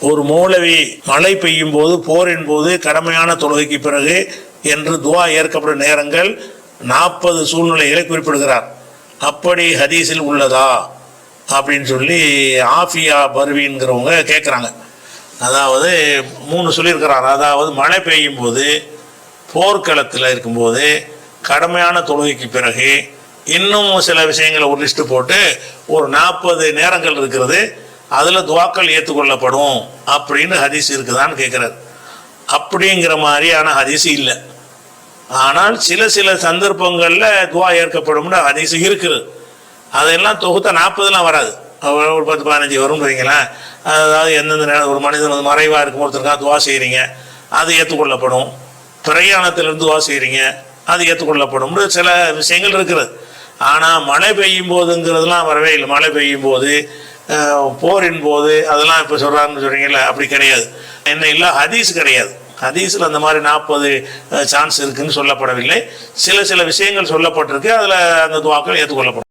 ஒரு மூலவி மழை பெய்யும் போது போரின் போது கடமையான தொழுகைக்கு பிறகு என்று துவா ஏற்கப்படும் நேரங்கள் நாற்பது சூழ்நிலைகளை குறிப்பிடுகிறார். அப்படி ஹதீஸில் உள்ளதா? அப்படின்னு சொல்லி ஆஃபியா பர்விங்கிறவங்க கேட்குறாங்க அதாவது மூணு சொல்லியிருக்கிறார். அதாவது மழை பெய்யும் போது போர்க்களத்தில் இருக்கும்போது கடமையான தொழுகைக்கு பிறகு இன்னும் சில விஷயங்களை ஒரு லிஸ்ட்டு போட்டு ஒரு நாற்பது நேரங்கள் இருக்கிறது. அதில் துவாக்கள் ஏற்றுக்கொள்ளப்படும் அப்படின்னு ஹதீஸ் இருக்குதான்னு கேட்குறாரு அப்படிங்கிற மாதிரியான ஹதீஸ் இல்லை. ஆனால் சில சில சந்தர்ப்பங்களில் துவா ஏற்கப்படும்னு ஹதீஸ் இருக்குது. அதெல்லாம் தொகுத்த நாற்பதுலாம் வராது. ஒரு பத்து பதினஞ்சு வரும்னு வைங்களேன். அதாவது எந்தெந்த நேரம் ஒரு மனிதன் வந்து மறைவாக இருக்கும் ஒருத்தருக்காக துவா செய்கிறீங்க அது ஏற்றுக்கொள்ளப்படும் பிரயாணத்திலிருந்து துவா செய்கிறீங்க அது ஏற்றுக்கொள்ளப்படும்னு சில விஷயங்கள் இருக்கிறது ஆனால் மழை பெய்யும் போதுங்கிறதுலாம் வரவே இல்லை. மழை பெய்யும் போது போரின் போது அதெல்லாம் இப்போ சொல்கிறாங்கன்னு சொல்கிறீங்கல்ல அப்படி கிடையாது. என்ன இல்லை ஹதீஸ் கிடையாது. ஹதீஸில் அந்த மாதிரி நாற்பது சான்ஸ் இருக்குதுன்னு சொல்லப்படவில்லை. சில சில விஷயங்கள் சொல்லப்பட்டிருக்கு. அதில் அந்த துவாக்கள் ஏற்றுக்கொள்ளப்படும்.